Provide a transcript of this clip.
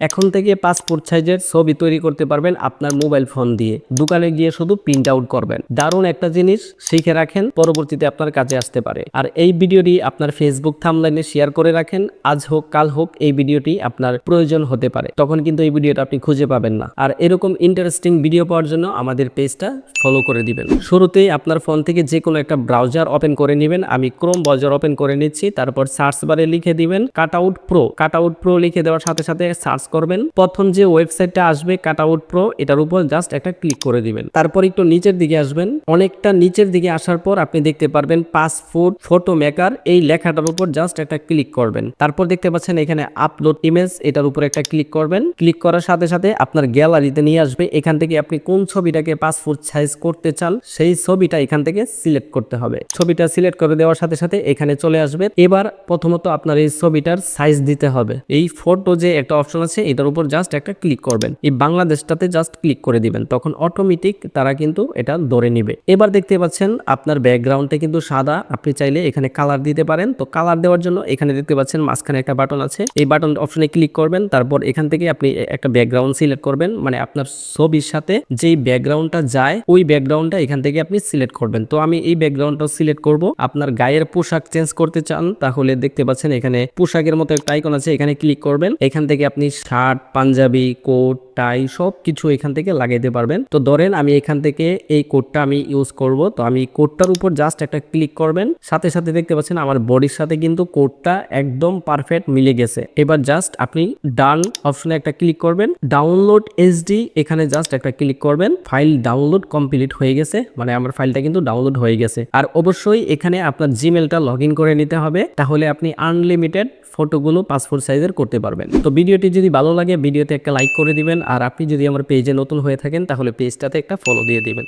এখন থেকে পাসপোর্ট সাইজের ছবি তৈরি করতে পারবেন আপনার মোবাইল ফোন দিয়ে। দোকানে গিয়ে শুধু প্রিন্ট আউট করবেন। দারুণ একটা জিনিস শিখে রাখেন, পরবর্তীতে আপনার কাজে আসতে পারে। আর এই ভিডিওটি আপনার ফেসবুক থামলাইনে শেয়ার করে রাখেন, আজ হোক, কাল হোক, এই ভিডিওটি আপনার প্রয়োজন হতে পারে। তখন কিন্তু এই ভিডিওটা আপনি খুঁজে পাবেন না। আর এরকম ইন্টারেস্টিং ভিডিও পাওয়ার জন্য আমাদের পেজটা ফলো করে দিবেন। শুরুতেই আপনার ফোন থেকে যে কোনো একটা ব্রাউজার ওপেন করে নেবেন। আমি ক্রোম ব্রাউজার ওপেন করে নিচ্ছি, তারপর সার্চ বারে লিখে দিবেন cut out pro cut out pro লিখে দেওয়ার সাথে সাথে সার্চ করবেন। প্রথম যে ওয়েবসাইটটা আসবে কাট আউট প্রো এটার উপর জাস্ট একটা ক্লিক করে দিবেন। তারপর একটু নিচের দিকে আসবেন। অনেকটা নিচের দিকে আসার পর আপনি দেখতে পারবেন পাসপোর্ট ফটো মেকার এই লেখাটার উপর জাস্ট একটা ক্লিক করবেন। তারপর দেখতে পাচ্ছেন এখানে আপলোড ইমেজ এটার উপর একটা ক্লিক করবেন। ক্লিক করার সাথে সাথে আপনার গ্যালারিতে নিয়ে আসবে। এখান থেকে আপনি কোন ছবিটাকে পাসপোর্ট সাইজ করতে চান, সেই ছবিটা এখান থেকে সিলেক্ট করতে হবে। ছবিটা সিলেক্ট করে দেওয়ার সাথে সাথে এখানে চলে আসবে। এবার প্রথমত আপনার এই ছবিটার সাইজ দিতে হবে। এই ফটো যে একটা অপশন আছে এটার উপর জাস্ট একটা ক্লিক করবেন। এই বাংলাদেশটাতে জাস্ট ক্লিক করে দিবেন, তখন অটোমেটিক তারা কিন্তু এটা ধরে নিবে। এবার দেখতে পাচ্ছেন, আপনার ব্যাকগ্রাউন্ডে কিন্তু সাদা, আপনি চাইলে এখানে কালার দিতে পারেন। তো কালার দেওয়ার জন্য এখানে দেখতে পাচ্ছেন, মাঝখানে একটা বাটন আছে। এই বাটন অপশনে ক্লিক করবেন, তারপর এখান থেকে আপনি একটা ব্যাকগ্রাউন্ড সিলেক্ট করবেন। মানে আপনার ছবির সাথে যেই ব্যাকগ্রাউন্ডটা যায়, ওই ব্যাকগ্রাউন্ডটা এখান থেকে আপনি সিলেক্ট করবেন। তো আমি এই ব্যাকগ্রাউন্ডটা সিলেক্ট করব। আপনার গায়ের পোশাক চেঞ্জ করতে চান, তাহলে দেখতে পাচ্ছেন, এখানে পোশাকের মতো একটা আইকন আছে, এখানে ক্লিক করবেন। এখান থেকে আপনি শার্ট, পাঞ্জাবি, কোট, টাই সব কিছু এখান থেকে লাগাইতে পারবেন। তো ধরেন আমি এখান থেকে এই কোডটা আমি ইউজ করব। তো আমি কোডটার উপর জাস্ট একটা ক্লিক করবেন। সাথে সাথে দেখতে পাচ্ছেন আমার বডির সাথে কিন্তু কোডটা একদম পারফেক্ট মিলে গেছে। এবার জাস্ট আপনি ডান অপশনে একটা ক্লিক করবেন। ডাউনলোড এসডি এখানে জাস্ট একটা ক্লিক করবেন। ফাইল ডাউনলোড কমপ্লিট হয়ে গেছে। মানে আমার ফাইলটা কিন্তু ডাউনলোড হয়ে গেছে। আর অবশ্যই এখানে আপনার জিমেলটা লগ করে নিতে হবে। তাহলে আপনি আনলিমিটেড ফটোগুলো পাসপোর্ট সাইজের করতে পারবেন। তো ভিডিওটি যদি ভালো লাগে, ভিডিওতে একটা লাইক করে দিবেন। আর আপনি যদি আমার পেজে নতুন হয়ে থাকেন, তাহলে পেজটাতে একটা ফলো দিয়ে দিবেন।